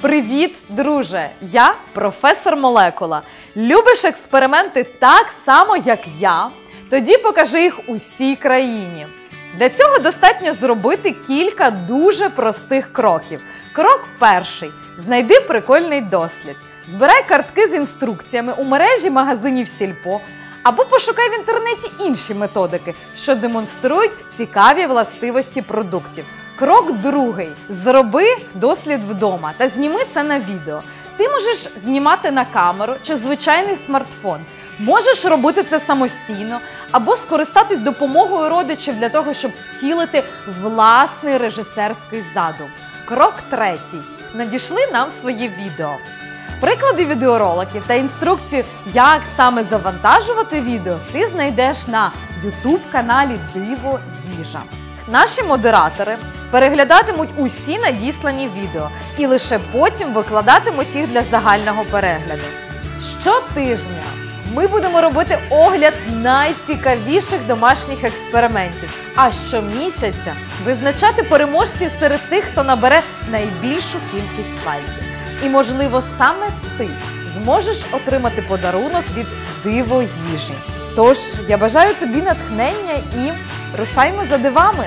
Привіт, друже! Я професор Молекула. Любиш експерименти так само, як я? Тоді покажи їх усій країні. Для цього достатньо зробити кілька дуже простих кроків. Крок перший: знайди прикольний дослід. Збирай картки з інструкціями у мережі магазинів Сільпо або пошукай в інтернеті інші методики, що демонструють цікаві властивості продуктів. Крок другий: зроби дослід вдома та зніми це на відео. Ти можеш знімати на камеру чи звичайний смартфон. Можеш робити це самостійно або скористатись допомогою родичів для того, щоб втілити власний режисерський задум. Крок третій: надішли нам своє відео. Приклади відеороликів та інструкцію, як саме завантажувати відео, ти знайдеш на YouTube каналі Диво Їжа. Наші модератори переглядатимуть усі надіслані відео і лише потім викладатимуть їх для загального перегляду. Щотижня ми будемо робити огляд найцікавіших домашніх експериментів. А щомісяця визначати переможців серед тих, хто набере найбільшу кількість лайків. І, можливо, саме ти зможеш отримати подарунок від диво їжі. Тож я бажаю тобі натхнення і рушаймо за дивами.